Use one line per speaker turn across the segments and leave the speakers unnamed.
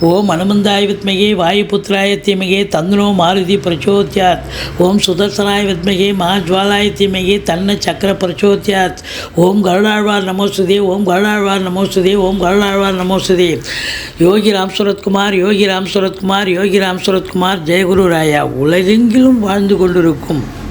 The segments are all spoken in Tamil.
ஓம் அனுமந்தாய் வித்மகே வாயுபுத்திராய தீமகே தந்துனோ மாருதி பிரச்சோத்யாத். ஓம் சுதர்சனாய வித்மகே மகாஜ்வாலாய தீமகே தன்ன சக்கர பிரச்சோத்யாத். ஓம் கருடாழ்வார் நமோசுதே ஓம் கருடாழ்வார் நமோசுதே ஓம் கருடாழ்வார் நமோசுதே யோகி ராம் சுரத்குமார் யோகி ராம் சுரத்குமார் யோகி ராம் சுரத்குமார் ஜெயகுரு ராயா உலகெங்கிலும் வாழ்ந்து கொண்டிருக்கும்.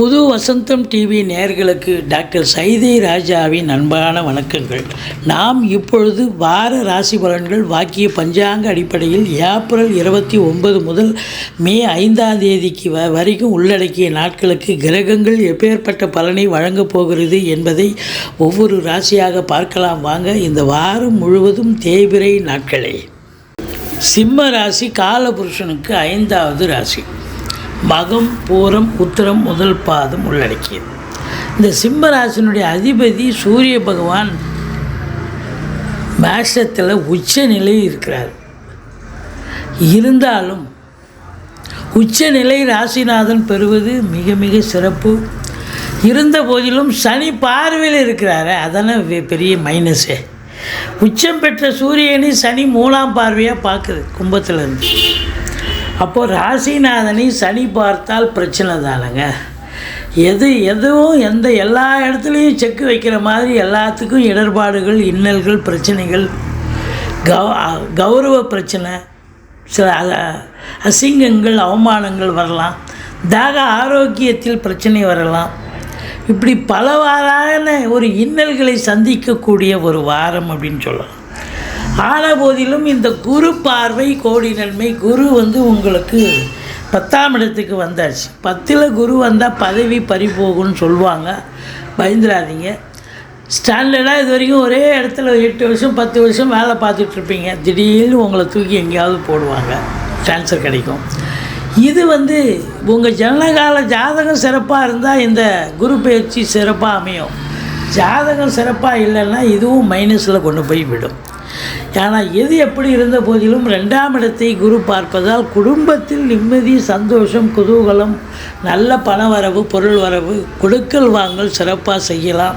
புது வசந்தம் டிவி நேயர்களுக்கு டாக்டர் சைதை ராஜாவின் அன்பான வணக்கங்கள். நாம் இப்பொழுது வார ராசி பலன்கள் வாக்கிய பஞ்சாங்க அடிப்படையில் ஏப்ரல் இருபத்தி ஒன்பது முதல் மே ஐந்தாம் தேதிக்கு வ வரைக்கும் உள்ளடக்கிய நாட்களுக்கு கிரகங்கள் எப்பேற்பட்ட பலனை வழங்கப் போகிறது என்பதை ஒவ்வொரு ராசியாக பார்க்கலாம். வாங்க இந்த வாரம் முழுவதும் தேய்பிரை நாட்களே. சிம்ம ராசி காலபுருஷனுக்கு ஐந்தாவது ராசி. மகம் பூரம் உத்திரம் முதல் பாதம் உள்ளடக்கியது. இந்த சிம்மராசினுடைய அதிபதி சூரிய பகவான் மேஷத்தில் உச்ச நிலையில் இருக்கிறார். இருந்தாலும் உச்சநிலை ராசிநாதன் பெறுவது மிக மிக சிறப்பு. இருந்த போதிலும் சனி பார்வையில் இருக்கிறாரு அதான பெரிய மைனஸு உச்சம் பெற்ற சூரியனை சனி மூலாம் பார்வையாக பார்க்குது கும்பத்திலேருந்து. அப்போது ராசிநாதனை சனி பார்த்தால் பிரச்சனை தானுங்க. எது எதுவும் எந்த எல்லா இடத்துலையும் செக்கு வைக்கிற மாதிரி எல்லாத்துக்கும் இடர்பாடுகள் இன்னல்கள் பிரச்சனைகள் கௌ கௌரவ பிரச்சனை சில அசிங்கங்கள் அவமானங்கள் வரலாம். தாக ஆரோக்கியத்தில் பிரச்சனை வரலாம். இப்படி பலவாறான ஒரு இன்னல்களை சந்திக்கக்கூடிய ஒரு வாரம் அப்படின்னு சொல்லலாம். ஆன போதிலும் இந்த குரு பார்வை கோடி நன்மை குரு வந்து உங்களுக்கு பத்தாம் இடத்துக்கு வந்தாச்சு. பத்தில் குரு வந்தால் பதவி பறி போகும்னு சொல்லுவாங்க. பயந்துடாதீங்க ஸ்டாண்டர்டாக இது வரைக்கும் ஒரே இடத்துல எட்டு வருஷம் பத்து வருஷம் வேலை பார்த்துட்ருப்பீங்க. திடீர்னு உங்களை தூக்கி எங்கேயாவது போடுவாங்க. கேன்சர் கிடைக்கும். இது வந்து உங்கள் ஜனகால ஜாதகம் சிறப்பாக இருந்தால் இந்த குரு பயிற்சி சிறப்பாக அமையும். ஜாதகம் சிறப்பாக இல்லைன்னா இதுவும் மைனஸில் கொண்டு போய் விடும். ஆனால் எது எப்படி இருந்த போதிலும் ரெண்டாம் இடத்தை குரு பார்ப்பதால் குடும்பத்தில் நிம்மதி சந்தோஷம் குதூகலம் நல்ல பண வரவு பொருள் வரவு கொடுக்கல் வாங்கல் சிறப்பாக செய்யலாம்.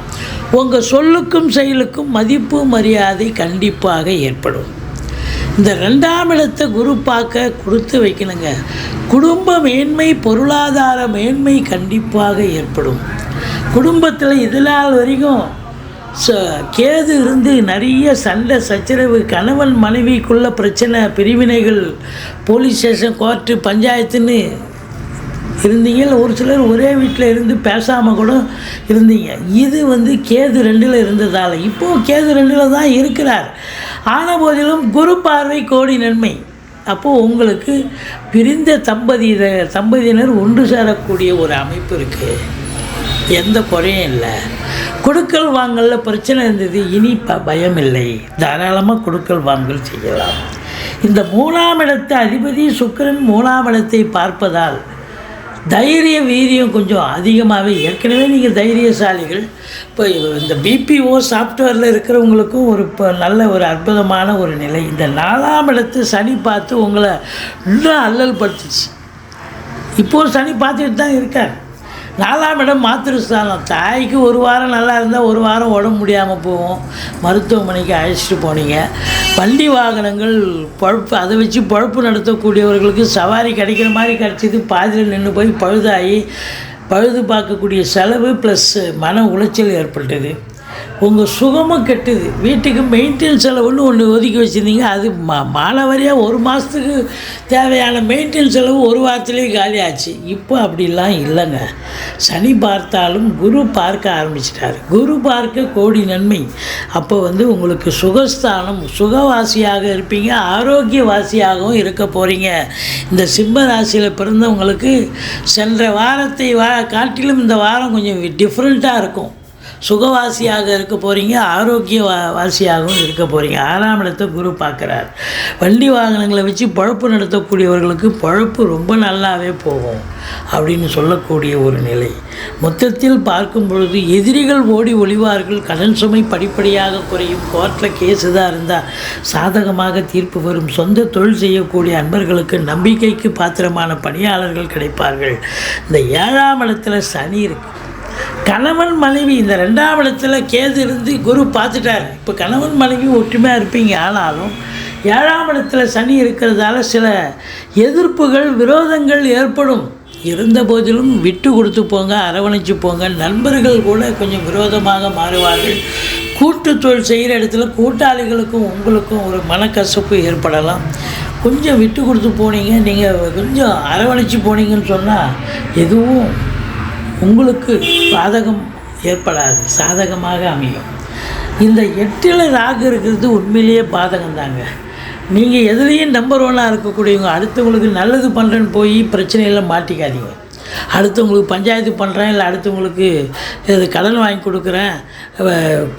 உங்கள் சொல்லுக்கும் செயலுக்கும் மதிப்பு மரியாதை கண்டிப்பாக ஏற்படும். இந்த ரெண்டாம் இடத்தை குரு பார்க்க கொடுத்து வைக்கணுங்க. குடும்ப மேன்மை பொருளாதார மேன்மை கண்டிப்பாக ஏற்படும். குடும்பத்தில் இதனால் வரைக்கும் ச கேது இருந்து நிறைய சண்டை சச்சரவு கணவன் மனைவிக்குள்ள பிரச்சனை பிரிவினைகள் போலீஸ் ஸ்டேஷன் கோர்ட்டு பஞ்சாயத்துன்னு இருந்தீங்க. ஒரு சிலர் ஒரே வீட்டில் இருந்து பேசாமல் கூட இருந்தீங்க. இது வந்து கேது ரெண்டில் இருந்ததால். இப்போது கேது ரெண்டில் தான் இருக்கிறார். ஆன போதிலும் குரு பார்வை கோடி நன்மை. அப்போது உங்களுக்கு பிரிந்த தம்பதியினர் தம்பதியினர் ஒன்று சேரக்கூடிய ஒரு அமைப்பு இருக்குது எந்த குறையும் இல்லை. கொடுக்கல் வாங்கலில் பிரச்சனை இருந்தது இனி ப பயம் இல்லை தாராளமாக கொடுக்கல் வாங்கல் செய்யலாம். இந்த மூணாம் இடத்து அதிபதி சுக்கிரன் மூணாம் இடத்தை பார்ப்பதால் தைரிய வீரியம் கொஞ்சம் அதிகமாகவே ஏற்கனவே நீங்கள் தைரியசாலிகள் இப்போ இந்த பிபிஓ சாஃப்ட்வேரில் இருக்கிறவங்களுக்கும் ஒரு இப்போ நல்ல ஒரு அற்புதமான ஒரு நிலை. இந்த நாலாம் இடத்து சனி பார்த்து உங்களை இன்னும் அல்லல் படுத்துச்சு இப்போது சனி பார்த்துட்டு தான் இருக்கார். நாலாம் இடம் மாத்திருஸ்தானம். தாய்க்கு ஒரு வாரம் நல்லா இருந்தால் ஒரு வாரம் உடம்பு முடியாமல் போகும் மருத்துவமனைக்கு அழைச்சிட்டு போனீங்க. வண்டி வாகனங்கள் பழுப்பு அதை வச்சு பழுப்பு நடத்தக்கூடியவர்களுக்கு சவாரி கிடைக்கிற மாதிரி கிடச்சிது. பாதியில் நின்று போய் பழுதாகி பழுது பார்க்கக்கூடிய செலவு ப்ளஸ் மன உளைச்சல் ஏற்பட்டது. உங்கள் சுகமும் கெட்டுது. வீட்டுக்கு மெயின்டெனன்ஸ் செலவுன்னு ஒன்று ஒதுக்கி வச்சுருந்தீங்க. அது மா மானவரியாக ஒரு மாதத்துக்கு தேவையான மெயின்டெனன்ஸ் செலவு ஒரு வாரத்துலேயே காலியாச்சு. இப்போ அப்படிலாம் இல்லைங்க. சனி பார்த்தாலும் குரு பார்க்க ஆரம்பிச்சிட்டார். குரு பார்க்க கோடி நன்மை. அப்போ வந்து உங்களுக்கு சுகஸ்தானம் சுகவாசியாக இருப்பீங்க. ஆரோக்கியவாசியாகவும் இருக்க போகிறீங்க இந்த சிம்ம ராசியில் பிறந்தவங்களுக்கு சென்ற வாரத்தை வா காட்டிலும் இந்த வாரம் கொஞ்சம் டிஃப்ரெண்ட்டாக இருக்கும். சுகவாசியாக இருக்க போகிறீங்க ஆரோக்கிய வா வாசியாகவும் இருக்க போகிறீங்க ஆறாம் இடத்தை குரு பார்க்குறார். வண்டி வாகனங்களை வச்சு பழப்பு நடத்தக்கூடியவர்களுக்கு பழப்பு ரொம்ப நல்லாவே போகும் அப்படின்னு சொல்லக்கூடிய ஒரு நிலை. மொத்தத்தில் பார்க்கும் பொழுது எதிரிகள் ஓடி ஒளிவார்கள். கடன் சுமை படிப்படியாக குறையும். கோர்ட்டில் கேஸு தான் இருந்தால் சாதகமாக தீர்ப்பு வரும். சொந்த தொழில் செய்யக்கூடிய அன்பர்களுக்கு நம்பிக்கைக்கு பாத்திரமான பணியாளர்கள் கிடைப்பார்கள். இந்த ஏழாம் இடத்துல சனி இருக்குது கணவன் மனைவி இந்த ரெண்டாம் இடத்துல கேது இருந்து குரு பார்த்துட்டார். இப்போ கணவன் மனைவி ஒற்றுமையாக இருப்பீங்க. ஆனாலும் ஏழாம் இடத்துல சனி இருக்கிறதால சில எதிர்ப்புகள் விரோதங்கள் ஏற்படும். இருந்த போதிலும் விட்டு கொடுத்து போங்க அரவணைச்சு போங்க. நண்பர்கள் கூட கொஞ்சம் விரோதமாக மாறுவார்கள். கூட்டு தொழில் செய்கிற இடத்துல கூட்டாளிகளுக்கும் உங்களுக்கும் ஒரு மனக்கசப்பு ஏற்படலாம். கொஞ்சம் விட்டு கொடுத்து போனீங்க. நீங்கள் கொஞ்சம் அரவணைச்சு போனீங்கன்னு சொன்னால் எதுவும் உங்களுக்கு பாதகம் ஏற்படாது சாதகமாக அமையும். இந்த எட்டில் ராகு இருக்கிறது உண்மையிலேயே பாதகம் தாங்க நீங்கள் எதுலேயும் நம்பர் ஒன்னாக இருக்கக்கூடியவங்க அடுத்தவங்களுக்கு நல்லது பண்ணுறேன்னு போய் பிரச்சனையில் மாட்டிக்காதீங்க. அடுத்தவங்களுக்கு பஞ்சாயத்து பண்ணுறேன் இல்லை அடுத்தவங்களுக்கு இது கடன் வாங்கி கொடுக்குறேன்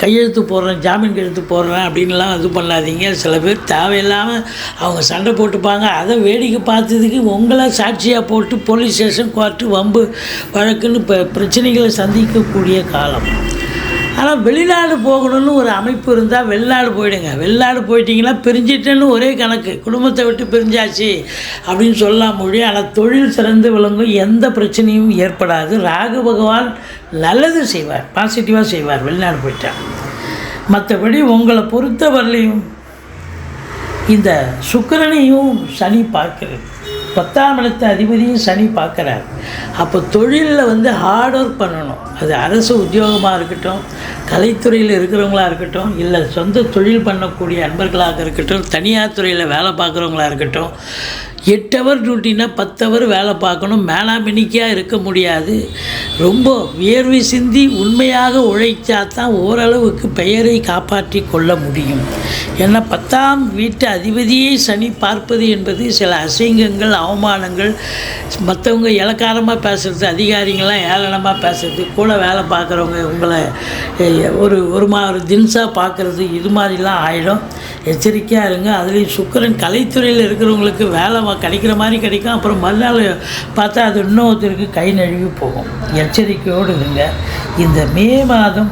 கையெழுத்து போடுறேன் ஜாமீன் கையெழுத்து போடுறேன் அப்படின்லாம் இது பண்ணாதீங்க. சில பேர் தேவையில்லாமல் அவங்க சண்டை போட்டுப்பாங்க. அதை வேடிக்கை பார்த்ததுக்கு உங்களை சாட்சியாக போட்டு போலீஸ் ஸ்டேஷன் கோர்ட்டு வம்பு வழக்குன்னு இப்போ பிரச்சனைகளை சந்திக்கக்கூடிய காலம். ஆனால் வெளிநாடு போகணும்னு ஒரு அமைப்பு இருந்தால் வெளிநாடு போயிடுங்க. வெளிநாடு போயிட்டீங்கன்னா பிரிஞ்சிட்டேன்னு ஒரே கணக்கு. குடும்பத்தை விட்டு பிரிஞ்சாச்சு அப்படின்னு சொல்லலாம் மொழி ஆனால் தொழில் சிறந்து விளங்கும் எந்த பிரச்சனையும் ஏற்படாது. ராகு பகவான் நல்லது செய்வார். பாசிட்டிவாக செய்வார். வெளிநாடு போயிட்டா. மற்றபடி உங்களை பொறுத்தவரையிலையும் இந்த சுக்கிரனையும் சனி பார்க்கிறது பத்தாம் இடத்து அதிபதியும் சனி பார்க்குறார். அப்போ தொழிலில் வந்து ஹார்ட் ஒர்க் பண்ணணும். அது அரசு உத்தியோகமாக இருக்கட்டும் கலைத்துறையில் இருக்கிறவங்களா இருக்கட்டும் இல்லை சொந்த தொழில் பண்ணக்கூடிய அன்பர்களாக இருக்கட்டும் தனியார் துறையில் வேலை பார்க்குறவங்களாக இருக்கட்டும் எட்டு ஹவர் டியூட்டினா பத்து ஹவர் வேலை பார்க்கணும் மேனாமினிக்காக இருக்க முடியாது. ரொம்ப வியர்வை சிந்தி உண்மையாக உழைச்சா தான் ஓரளவுக்கு பெயரை காப்பாற்றி கொள்ள முடியும். ஏன்னா பத்தாம் வீட்டு அதிபதியை சனி பார்ப்பது என்பது சில அசிங்கங்கள் அவமானங்கள் மற்றவங்க இலக்காரமாக பேசுகிறது அதிகாரிகள்லாம் ஏளனமாக பேசுறது கூட வேலை பார்க்குறவங்க உங்களை ஒரு ஒரு மா ஒரு தின்ஸாக பார்க்குறது இது மாதிரிலாம் ஆகிடும் எச்சரிக்கையாக இருங்க. அதுலேயும் சுக்கிரன் கலைத்துறையில் இருக்கிறவங்களுக்கு வேலை கிடைக்கிற மாதிரி கிடைக்கும். அப்புறம் மறுநாள் பார்த்தா அது இன்னொருத்தருக்கு கை நழுவி போகும். எச்சரிக்கையோடு இருங்க. இந்த மே மாதம்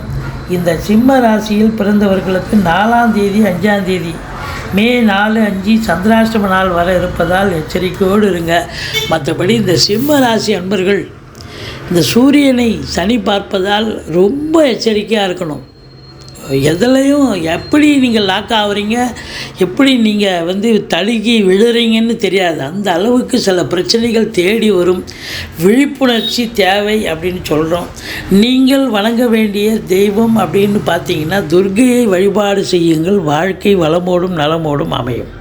இந்த சிம்ம ராசியில் பிறந்தவர்களுக்கு நாலாம் தேதி அஞ்சாம் தேதி மே நாலு அஞ்சு சந்திராஷ்டம நாள் வர இருப்பதால் எச்சரிக்கையோடு இருங்க. மற்றபடி இந்த சிம்ம ராசி அன்பர்கள் இந்த சூரியனை சனி பார்ப்பதால் ரொம்ப எச்சரிக்கையாக இருக்கணும். எதுலையும் எப்படி நீங்கள் லாக் ஆகுறீங்க எப்படி நீங்கள் வந்து தழுகி விழுறீங்கன்னு தெரியாது. அந்த அளவுக்கு சில பிரச்சனைகள் தேடி வரும். விழிப்புணர்ச்சி தேவை அப்படின்னு சொல்கிறோம் நீங்கள் வணங்க வேண்டிய தெய்வம் அப்படின்னு பார்த்தீங்கன்னா துர்கையை வழிபாடு செய்யுங்கள். வாழ்க்கை வளமோடும் நலமோடும் அமையும்.